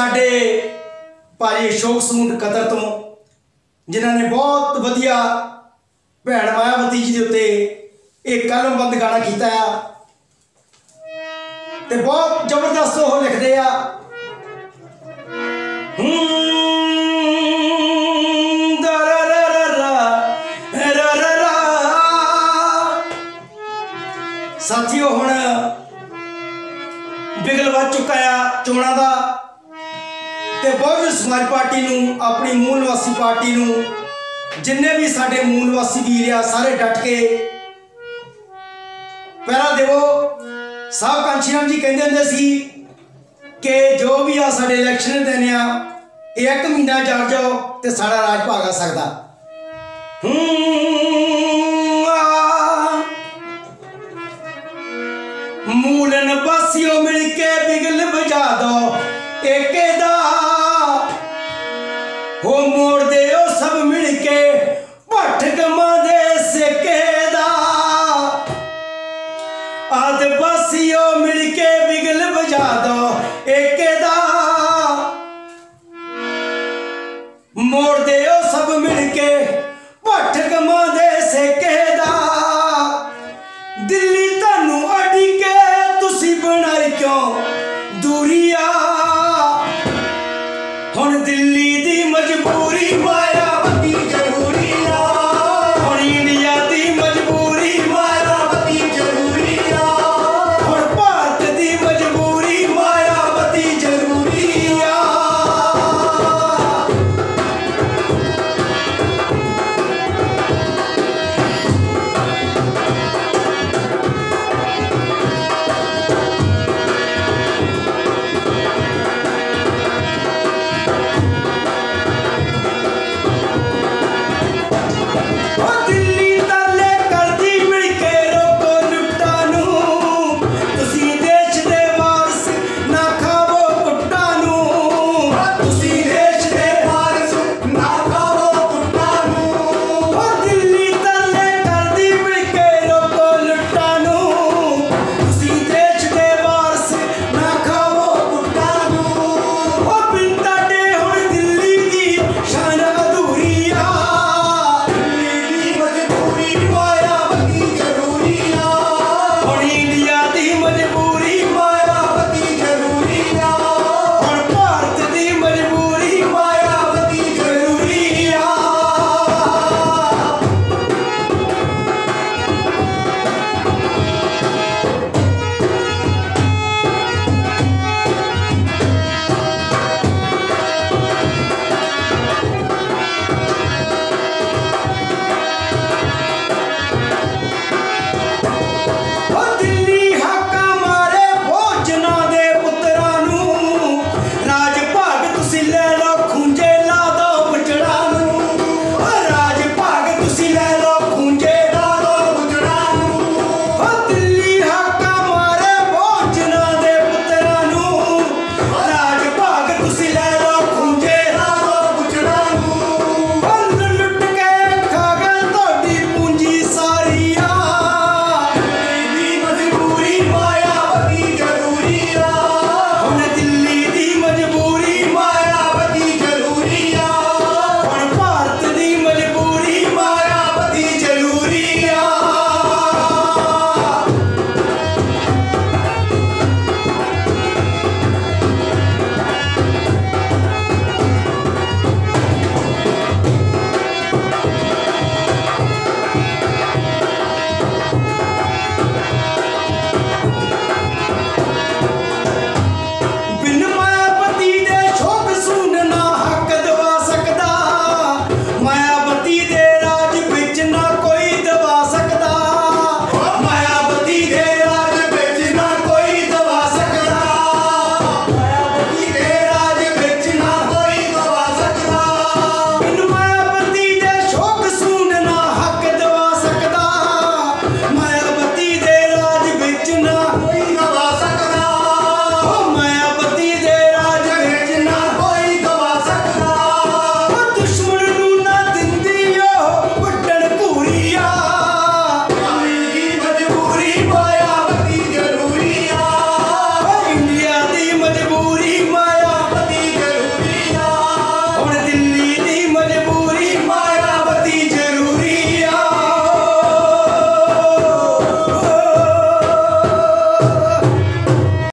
ਸਾਡੇ ਭਾਜੀ ਅਸ਼ੋਕ ਸਮੂਹ ਕਤਰ ਤੋਂ, ਜਿਨ੍ਹਾਂ ਨੇ ਬਹੁਤ ਵਧੀਆ ਭੈਣ ਮਾਇਆਵਤੀ ਜੀ ਦੇ ਉੱਤੇ ਇਹ ਕਲਮਬੰਦ ਗਾਣਾ ਕੀਤਾ ਆ। ਤੇ ਬਹੁਤ ਜ਼ਬਰਦਸਤ ਉਹ ਲਿਖਦੇ ਆ। ਹੂੰ, ਦਾ ਸਾਥੀਓ, ਹੁਣ ਬਿਗਲ ਵੱਜ ਚੁੱਕਾ ਆ ਚੋਣਾਂ ਦਾ। ਤੇ ਬਹੁਜਨ ਸਮਾਜ ਪਾਰਟੀ ਨੂੰ, ਆਪਣੀ ਮੂਲ ਨਿਵਾਸੀ ਪਾਰਟੀ ਨੂੰ, ਜਿੰਨੇ ਵੀ ਸਾਡੇ ਮੂਲ ਨਿਵਾਸੀ ਵੀਰ ਆ, ਸਾਰੇ ਡਟ ਕੇ ਪਹਿਰਾ ਦੇਵੋ ਸਾਹਿਬ ਕਾਂਸ਼ੀਰਾਮ ਜੀ ਕਹਿੰਦੇ ਹੁੰਦੇ ਸੀ ਕਿ ਜੋ ਵੀ ਆ ਸਾਡੇ ਇਲੈਕਸ਼ਨ ਦੇ ਆ, ਇਹ ਇੱਕ ਮਹੀਨਾ ਜੜ ਜਾਓ ਤੇ ਸਾਡਾ ਰਾਜ ਭਾਗਾ ਸਕਦਾ। ਹੂੰ ਮੂਲਨ ਬਾਸੀਓ ਮਿਲ ਕੇ ਹੋ ਸਭ ਮਿਲ ਕੇ, ਭੱਠ ਗਮਾਂ ਦੇ ਸੇਕੇ ਦਾ। ਆਦ ਬਾਸੀਓ ਮਿਲ ਕੇ ਬਿਗਲ ਵਜਾ ਦੋ ਏਕੇ ਦਾ। ਮੋੜ ਦਿਓ ਸਭ ਮਿਲ ਕੇ